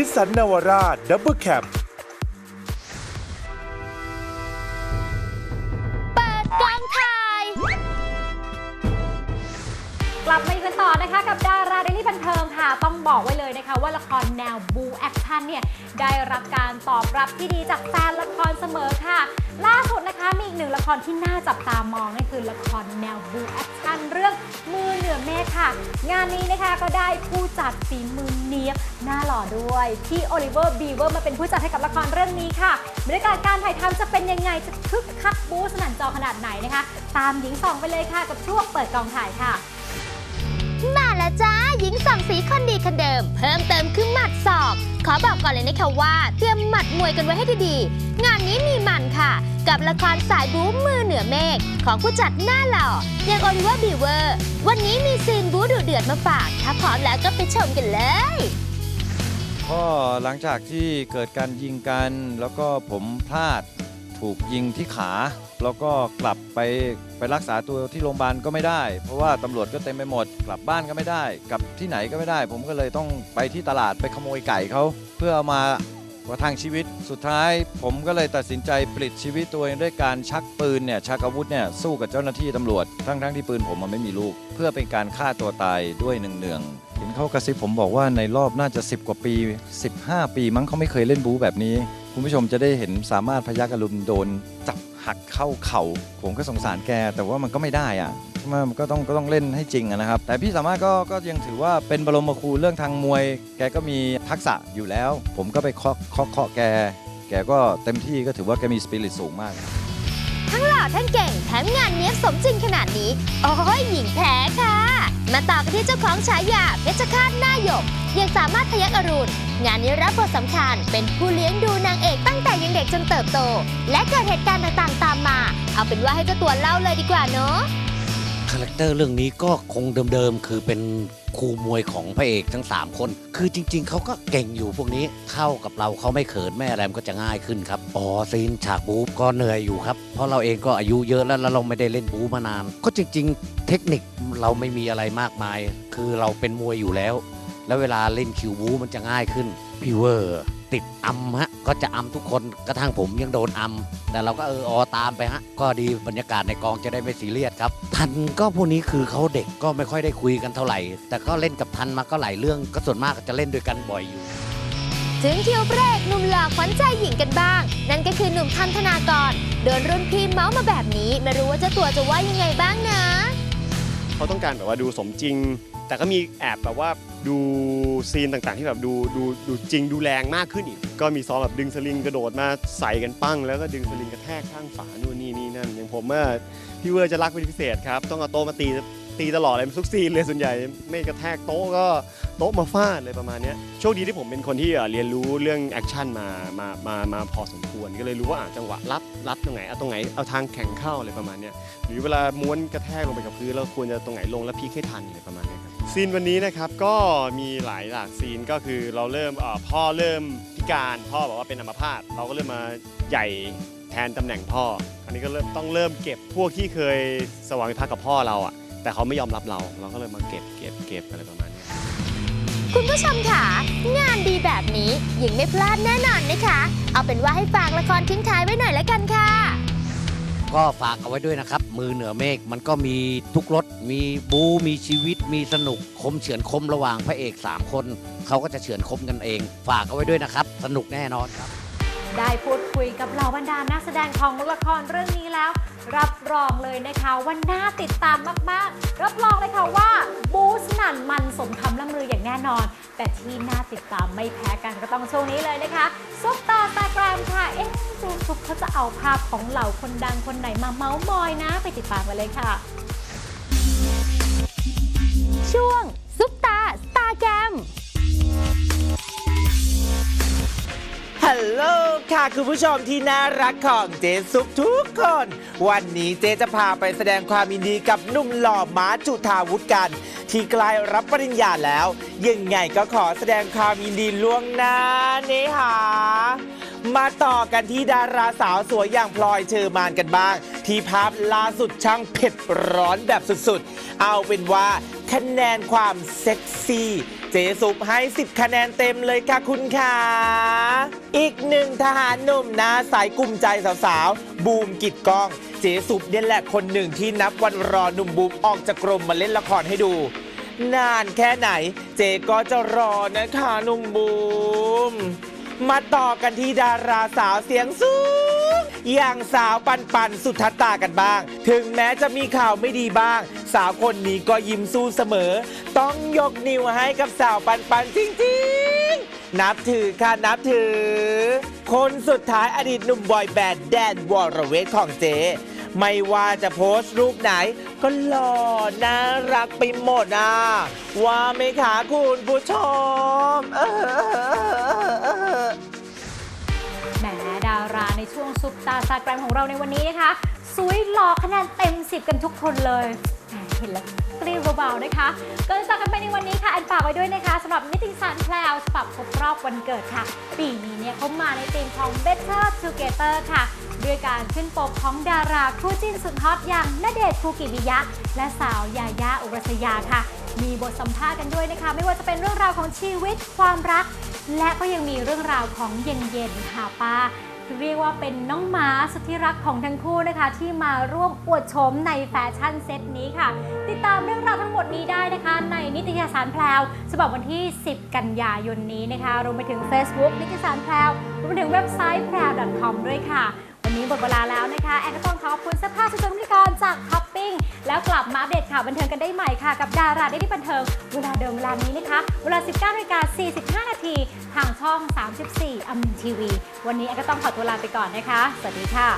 นิสสันนาวาร่าดับเบิลแคปเปิดกองถ่าย กลับมาอยู่กันต่อนะคะกับดาราเดลี่บันเทิงค่ะ ต้องบอกไว้เลยนะคะ ว่าละครแนวบูแอคชั่นเนี่ยได้รับการตอบรับที่ดีจากแฟนละครเสมอค่ะ ล่าสุดนะคะมีอีกหนึ่งละครที่น่าจับตามองนั่นคือละครแนวบูแอคชั่นเรื่องมือเหนือเมฆค่ะ งานนี้นะคะก็ได้ผู้จัดฝีมือเนียบหน้าหล่อด้วยที่โอลิเวอร์บีเวอร์มาเป็นผู้จัดให้กับละครเรื่องนี้ค่ะบรรยากาศการถ่ายทำจะเป็นยังไงจะคึกคักบูสนั่นจอขนาดไหนนะคะ ตามหญิงสองไปเลยค่ะกับช่วงเปิดกองถ่ายค่ะ แล้วจ้าหญิงสองสีคนดีคนเดิม เพิ่มเติมคือหมัดศอก ขอบอกก่อนเลยนะคะว่า เตรียมหมัดมวยกันไว้ให้ดีๆ งานนี้มีมันค่ะ กับละครสายบู๊มือเหนือเมฆของผู้จัดหน้าหล่ออย่างโอลิเวอร์บีเวอร์วันนี้มีซีนบู๊ดุเดือดมาฝากถ้าพร้อมแล้วก็ไปชมกันเลยก็หลังจากที่เกิดการยิงกันแล้วก็ผมพลาดถูกยิงที่ขา แล้วก็กลับไปไปรักษาตัวที่โรงพยาบาลก็ไม่ได้ เพราะว่าตำรวจก็เต็มไปหมด กลับบ้านก็ไม่ได้กลับที่ไหนก็ไม่ได้ ผมก็เลยต้องไปที่ตลาดไปขโมยไก่เขาเพื่อเอามาประทังชีวิตสุดท้าย ผมก็เลยตัดสินใจปลิดชีวิตตัวเองด้วยการชักปืนเนี่ยชักอาวุธเนี่ยสู้กับเจ้าหน้าที่ตำรวจ ทั้งทั้งที่ปืนผมมันไม่มีลูก เพื่อเป็นการฆ่าตัวตายด้วยเนืองเห็นเขากระซิบผมบอกว่าในรอบน่าจะ 10 กว่าปี 15 ปีมั้งเขาไม่เคยเล่นบู๊แบบนี้ คุณผู้ชมจะได้เห็นสามารถพยักอรุณโดนจับหักเข้าเข่า ผมก็สงสารแก แต่ว่ามันก็ไม่ได้อะมันก็ต้องก็ต้องเล่นให้จริงนะครับ แต่พี่สามารถก็ก็ยังถือว่าเป็นบรมครูเรื่องทางมวย แกก็มีทักษะอยู่แล้ว ผมก็ไปเคาะเคาะเคาะแก แกก็เต็มที่ก็ถือว่าแกมีสปิริตสูงมาก ทั้งหล่อทั้งเก่งแถมงานเนี้ยบสมจริงขนาดนี้ โอ้ยหญิงแพ้ค่ะ มาต่อกันที่เจ้าของฉายาเพชรฆาตหน้าหยก ยังสามารถพยักอรุณ งานนี้รับบทสำคัญ เป็นผู้เลี้ยงดูนางเอกตั้งแต่ยังเด็กจนเติบโต และเกิดเหตุการณ์ต่างๆ ตามมา เอาเป็นว่าให้เจ้าตัวเล่าเลยดีกว่าเนาะ คาแรคเตอร์เรื่องนี้ก็คงเดิมๆ คือเป็น ครูมวยของพระเอกทั้ง 3 คน คือจริง ๆ เขาก็เก่งอยู่พวกนี้เข้ากับเราเขาไม่เขินแม่อะไรมันก็จะง่ายขึ้นครับอ๋อซีนฉากบู๊ก็เหนื่อยอยู่ครับ เพราะเราเองก็อายุเยอะแล้วแล้วเราไม่ได้เล่นบู๊มานาน ก็จริง ๆ เทคนิคเราไม่มีอะไรมากมาย คือเราเป็นมวยอยู่แล้ว แล้วเวลาเล่นคิวบู๊มันจะง่ายขึ้นพี่เวอร์ ติดอัมฮะก็จะอัมทุกคนกระทั่งผมยังโดนอัมแต่เราก็เออออตามไปฮะ ก็ดีบรรยากาศในกองจะได้ไม่ซีเรียสครับ ทันก็พวกนี้คือเขาเด็กก็ไม่ค่อยได้คุยกันเท่าไหร่ แต่ก็เล่นกับทันมาก็หลายเรื่องก็ส่วนมากก็จะเล่นด้วยกันบ่อยอยู่ ถึงคิวเรกหนุ่มหล่อขวัญใจหญิงกันบ้าง นั่นก็คือหนุ่มทันธนากรโดนรุ่นพี่เมาส์มาแบบนี้ ไม่รู้ว่าเจ้าตัวจะว่ายังไงบ้างนะ เขาต้องการแบบว่าดูสมจริง แต่ก็มีแอบแบบว่าดูซีนต่างๆ ที่แบบดูดูดูจริงดูแรงมากขึ้นอีก ก็มีซ้อมแบบดึงสลิงกระโดดมาใส่กันปั้ง แล้วก็ดึงสลิงกระแทกข้างฝานู่นนี่นี่นั่นอย่างผมอพี่เวอร์จะรักเป็นพิเศษครับ ต้องเอาโต๊ะมาตี ตีตลอดเลยทุกซีนเลยส่วนใหญ่ไม่กระแทกโต๊ะก็โต๊ะมาฟาดเลยประมาณเนี้ยโชคดีที่ผมเป็นคนที่เรียนรู้เรื่องแอคชั่นมามามามาพอสมควรก็เลยรู้ว่าจังหวะรับรับตรงไหนเอาตรงไหนเอาทางแข็งเข้าอะไรประมาณเนี้ยหรือเวลาม้วนกระแทกลงไปกับพื้นแล้วควรจะตรงไหนลงแล้วพลิกให้ทันอะไรประมาณนี้ครับซีนวันนี้นะครับก็มีหลายหลากซีนก็คือเราเริ่มพ่อเริ่มพิการพ่อบอกว่าเป็นอัมพาตเราก็เริ่มมาใหญ่แทนตำแหน่งพ่อ คราวนี้ก็เริ่มต้องเริ่มเก็บพวกที่เคยสวามิภักดิ์กับพ่อเราอะ แต่เขาไม่ยอมรับเรา เราก็เลยมาเก็บเก็บเก็บอะไรประมาณเนี้ยคุณผู้ชมค่ะ งานดีแบบนี้หญิงไม่พลาดแน่นอนนะคะ เอาเป็นว่าให้ฝากละครทิ้งท้ายไว้หน่อยแล้วกันค่ะ ก็ฝากเอาไว้ด้วยนะครับ มือเหนือเมฆมันก็มีทุกรสมีบู๊มีชีวิต มีสนุกคมเฉือนคมระหว่างพระเอก3คนเขาก็จะเฉือนคมกันเอง ฝากเอาไว้ด้วยนะครับ สนุกแน่นอนครับ ได้พูดคุยกับเหล่าบรรดานักแสดงของละครเรื่องนี้แล้ว รับรองเลยนะคะว่าน่าติดตามมากๆ รับรองเลยค่ะว่าบูสนั่นมันสมคำล่ำลืออย่างแน่นอน แต่ที่น่าติดตามไม่แพ้กันก็ต้องช่วงนี้เลยนะคะซุปตาตาแกรมค่ะ เอ๊ะจูซุปเขาจะเอาภาพของเหล่าคนดังคนไหนมาเมาส์มอยนะ ไปติดตามกันเลยค่ะ ค่ะคุณผู้ชมที่น่ารักของเจซุปทุกคน วันนี้เจจะพาไปแสดงความยินดีกับหนุ่มหล่อม้าจุธาวุฒิกัน ที่ใกล้รับปริญญาแล้ว ยังไงก็ขอแสดงความยินดีล่วงหน้าเนหามาต่อกันที่ดาราสาวสวยอย่างพลอยเชอร์มานกันบ้าง ที่ภาพล่าสุดช่างเผ็ดร้อนแบบสุดๆ เอาเป็นว่าคะแนนความเซ็กซี่ เจสุปให้ 10 คะแนนเต็มเลยค่ะคุณค่ะ อีกหนึ่งทหารหนุ่มนะสายกลุ่มใจสาวๆ บูมกิดกล้อง เจสุปเนี่ยแหละคนหนึ่งที่นับวันรอหนุ่มบูมออกจากกรมมาเล่นละครให้ดู นานแค่ไหน เจก็จะรอนะคะหนุ่มบูม มาต่อกันที่ดาราสาวเสียงสูง อย่างสาวปันปันสุทัตตากันบ้าง ถึงแม้จะมีข่าวไม่ดีบ้าง สาวคนนี้ก็ยิ้มสู้เสมอ ต้องยกนิ้วให้กับสาวปันปันจริงๆ นับถือค่ะนับถือ คนสุดท้ายอดีตหนุ่มบอยแบนด์แดนวอรเวทของเจไม่ว่าจะโพสต์รูปไหน ก็หล่อน่ารักไปหมดอะ ว่าไหมคะคุณผู้ชมเออาราในช่วงซุปตาสตาแกรมของเราในวันนี้นะคะสวยหล่อคะแนนเต็ม 10 กันทุกคนเลยเห็นแล้วปรี้วเบาๆนะคะก็จะจากกันไปในวันนี้ค่ะอันฝากไว้ด้วยนะคะสำหรับนิติสารแพลวฉบับครบรอบวันเกิดค่ะ ปีนี้เนี่ยเขามาในธีมของ Better Together ค่ะ ด้วยการขึ้นปกของดาราคู่จิ้นสุดฮอตอย่างณเดชน์คูกิมิยะ และสาวยายาอุรัสยาค่ะ มีบทสัมภาษณ์กันด้วยนะคะ ไม่ว่าจะเป็นเรื่องราวของชีวิตความรัก และก็ยังมีเรื่องราวของเย็นๆค่ะป้า เรียกว่าเป็นน้องม้าสุดที่รักของทั้งคู่นะคะ ที่มาร่วมอวดโฉมในแฟชั่นเซตนี้ค่ะ ติดตามเรื่องราวทั้งหมดนี้ได้นะคะ ในนิตยสารแพลวฉบับวันที่ 10 กันยายนนี้นะคะรวมไปถึง Facebook นิตยสารแพลวรวมไปถึงเว็บไซต์แพลว .com ด้วยค่ะ นี้หมดเวลาแล้วนะคะ แอนก็ต้องขอบคุณเสื้อผ้าชุดนิการจากท็อปปิ้งแล้วกลับมาอัปเดตข่าวบันเทิงกันได้ใหม่ค่ะ กับดาราได้ที่บันเทิงเวลาเดิมเวลานี้นะคะ เวลา 19นาฬิกา45 นาทีทางช่อง 34อมทีวี วันนี้แอนก็ต้องขอตัวลาไปก่อนนะคะ สวัสดีค่ะ